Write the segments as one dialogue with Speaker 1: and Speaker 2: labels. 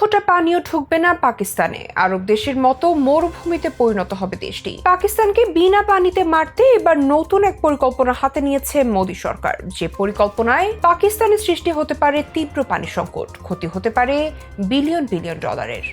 Speaker 1: ফোঁটা পানিও ঠুকবে না পাকিস্তানে। আরব দেশের মতো মরুভূমিতে পরিণত হবে দেশটি। পাকিস্তানকে বিনা পানিতে মারতে এবার নতুন এক পরিকল্পনা হাতে নিয়েছে মোদী সরকার। যে পরিকল্পনায় পাকিস্তানের সৃষ্টি হতে পারে তীব্র পানি সংকট, ক্ষতি হতে পারে বিলিয়ন বিলিয়ন ডলারের।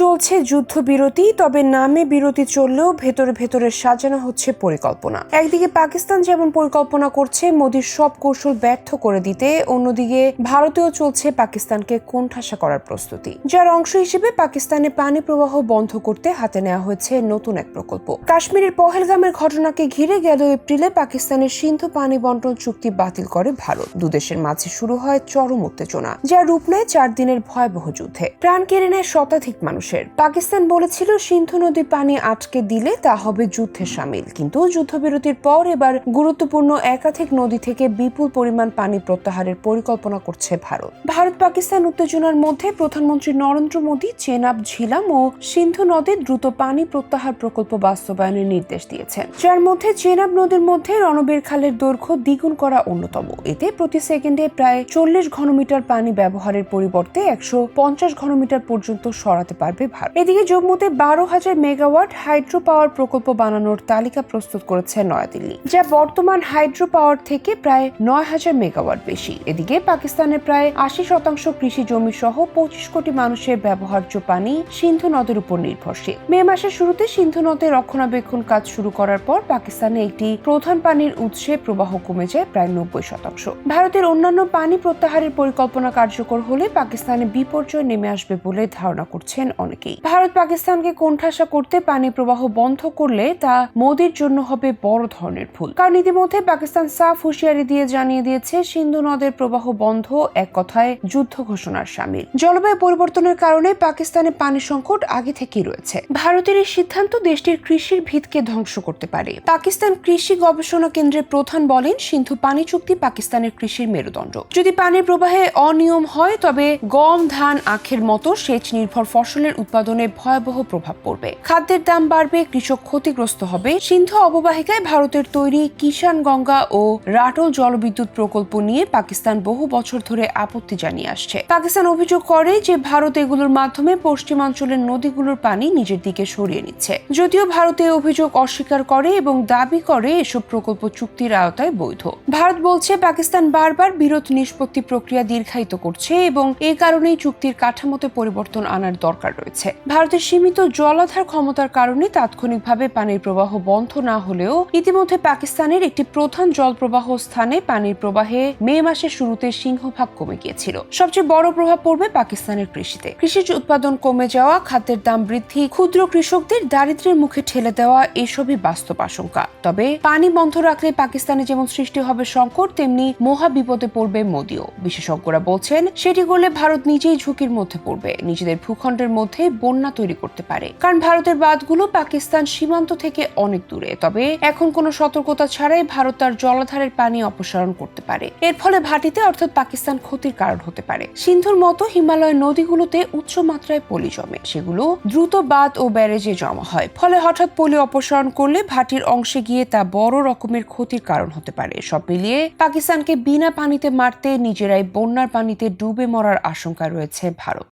Speaker 1: চলছে যুদ্ধবিরতি, তবে নামে বিরতি চললেও ভেতরে ভেতরে সাজানো হচ্ছে পরিকল্পনা। একদিকে পাকিস্তান যেমন পরিকল্পনা করছে মোদীর সব কৌশল ব্যর্থ করে দিতে, অন্যদিকে ভারতেও চলছে পাকিস্তানকে কোণঠাসা করার প্রস্তুতি। যার অংশ হিসেবে পাকিস্তানে পানি প্রবাহ বন্ধ করতে হাতে নেওয়া হয়েছে নতুন এক প্রকল্প। কাশ্মীরের পহেলগামের ঘটনাকে ঘিরে গেল এপ্রিলে পাকিস্তানের সিন্ধু পানি বন্টন চুক্তি বাতিল করে ভারত। দুদেশের মাঝে শুরু হয় চরম উত্তেজনা যা রূপ নেয় চার দিনের ভয়াবহ যুদ্ধে। প্রাণ কেড়ে নেয় শতাধিক মানুষের। পাকিস্তান বলেছিল, সিন্ধু নদীর পানি আটকে দিলে তা হবে যুদ্ধে সামিল। কিন্তু যুদ্ধবিরতির পর এবার গুরুত্বপূর্ণ একাধিক নদী থেকে বিপুল পরিমাণ পানি প্রত্যাহারের পরিকল্পনা করছে ভারত। ভারত, পাকিস্তান উত্তেজনার মধ্যে প্রধানমন্ত্রী নরেন্দ্র মোদী চেনাব ঝিলাম ও সিন্ধু নদীর দ্রুত পানি প্রত্যাহার প্রকল্প বাস্তবায়নের নির্দেশ দিয়েছেন। যার মধ্যে চেনাব নদীর মধ্যে রণবীর খালের দৈর্ঘ্য দ্বিগুণ করা অন্যতম। এতে প্রতি সেকেন্ডে প্রায় চল্লিশ ঘনমিটার পানি ব্যবহারের পরিবর্তে একশো পঞ্চাশ ঘনমিটার পর্যন্ত সরাতে পারবে ভারত এদিকে জম্মুতে বারো হাজার মেগাওয়াট হাইড্রো পাওয়ার প্রকল্প বানানোর তালিকা প্রস্তুত করেছে নয়াদিল্লি, যা বর্তমান হাইড্রো পাওয়ার থেকে প্রায় নয় হাজার মেগাওয়াট বেশি। এদিকে পাকিস্তানের প্রায় আশি শতাংশ কৃষি জমি সহ পঁচিশ কোটি মানুষের ব্যবহার্য পানি সিন্ধু নদের উপর নির্ভরশীল। মে মাসের শুরুতে সিন্ধু নদের রক্ষণাবেক্ষণ কাজ শুরু করার পর পাকিস্তানে একটি প্রধান পানির উৎসে প্রবাহ কমে যায় প্রায় নব্বই শতাংশ। ভারতের অন্যান্য পানি প্রত্যাহারের পরিকল্পনা কার্যকর হলে পাকিস্তানে বিপর্যয় নেমে আসবে বলে ধারণা করছেন অনেকেই। ভারত পাকিস্তানকে কোণঠাসা করতে পানি প্রবাহ বন্ধ করলে তা মোদির জন্য হবে বড় ধরনের ভুল। কারণ ইতিমধ্যে পাকিস্তান সাফ হুঁশিয়ারি দিয়ে জানিয়ে দিয়েছে, সিন্ধু নদের প্রবাহ বন্ধ, এক কথায় যুদ্ধ ঘোষণার সামিল। জলবায়ু পরিবর্তনের কারণে পাকিস্তানে পানি সংকট আগে থেকেই রয়েছে। ভারতের এই সিদ্ধান্ত দেশটির কৃষির ভিতকে ধ্বংস করতে পারে। পাকিস্তান কৃষি গবেষণা কেন্দ্রের প্রধান বলেন, সিন্ধু পানি চুক্তি পাকিস্তানের কৃষির মেরুদণ্ড। যদি পানির প্রবাহে অনিয়ম হয়, তবে গম, ধান, আখের মতো সেচ নির্ভর ফসলের উৎপাদনে ভয়াবহ প্রভাব পড়বে। খাদ্যের দাম বাড়বে, কৃষক ক্ষতিগ্রস্ত হবে। সিন্ধু অববাহিকায় ভারতের তৈরি কিষান গঙ্গা ও রাটল জলবিদ্যুৎ প্রকল্প নিয়ে পাকিস্তান বহু বছর ধরে আপত্তি জানিয়ে আসছে। পাকিস্তান অভিযোগ করে যে ভারত এগুলোর মাধ্যমে পশ্চিমাঞ্চলের নদীগুলোর পানি নিজের দিকে সরিয়ে নিচ্ছে। যদিও ভারত এই অভিযোগ অস্বীকার করে এবং দাবি করে এসব প্রকল্প চুক্তির আওতায় বৈধ। ভারত বলছে, পাকিস্তান বারবার বিরোধ নিষ্পত্তি প্রক্রিয়া দীর্ঘায়িত করছে এবং এই কারণেই চুক্তির কাঠামোতে পরিবর্তন আনার দরকার রয়েছে। ভারতের সীমিত জলাধার ক্ষমতার কারণে তাৎক্ষণিকভাবে পানির প্রবাহ বন্ধ না হলেও ইতিমধ্যে পাকিস্তানের একটি প্রধান জল প্রবাহ স্থানে পানির প্রবাহে মে মাসের শুরুতে সিংহভাগ কমে গিয়েছিল। সবচেয়ে বড় প্রভাব পড়বে পাকিস্তানের কৃষিতে। কৃষিজ উৎপাদন কমে যাওয়া, খাদ্যের দাম বৃদ্ধি, ক্ষুদ্র কৃষকদের দারিদ্র্যের মুখে ঠেলে দেওয়া এসবই বাস্তব আশঙ্কা। তবে পানি বন্ধ রাখলে পাকিস্তানে যেমন সৃষ্টি হবে সংকট, তেমনি মহা বিপদে পড়বে মোদিও। বিশেষজ্ঞরা বলছেন, সেটি করলে ভারত নিজেই ঝুঁকির মধ্যে পড়বে। নিজেদের ভূখণ্ডের মধ্যে বন্যা তৈরি করতে পারে। কারণ ভারতের বাঁধগুলো পাকিস্তান সীমান্ত থেকে অনেক দূরে। তবে এখন কোনো সতর্কতা ছাড়াই ভারত তার জলাধারের পানি অপসারণ করতে পারে। এর ফলে ভাটিতে অর্থাৎ পাকিস্তান ক্ষতির কারণ হতে পারে। সিন্ধুর মতো হিমালয় নদীগুলোতে উচ্চ মাত্রায় পলি জমে। সেগুলো দ্রুত বাঁধ ও ব্যারেজে জমা হয়। ফলে হঠাৎ পলি অপসারণ করলে ভাটির অংশে গিয়ে তা বড় রকমের ক্ষতির কারণ হতে পারে। সব মিলিয়ে পাকিস্তানকে বিনা পানিতে মারতে নিজেরাই বন্যার পানিতে ডুবে মরার আশঙ্কা রয়েছে ভারত।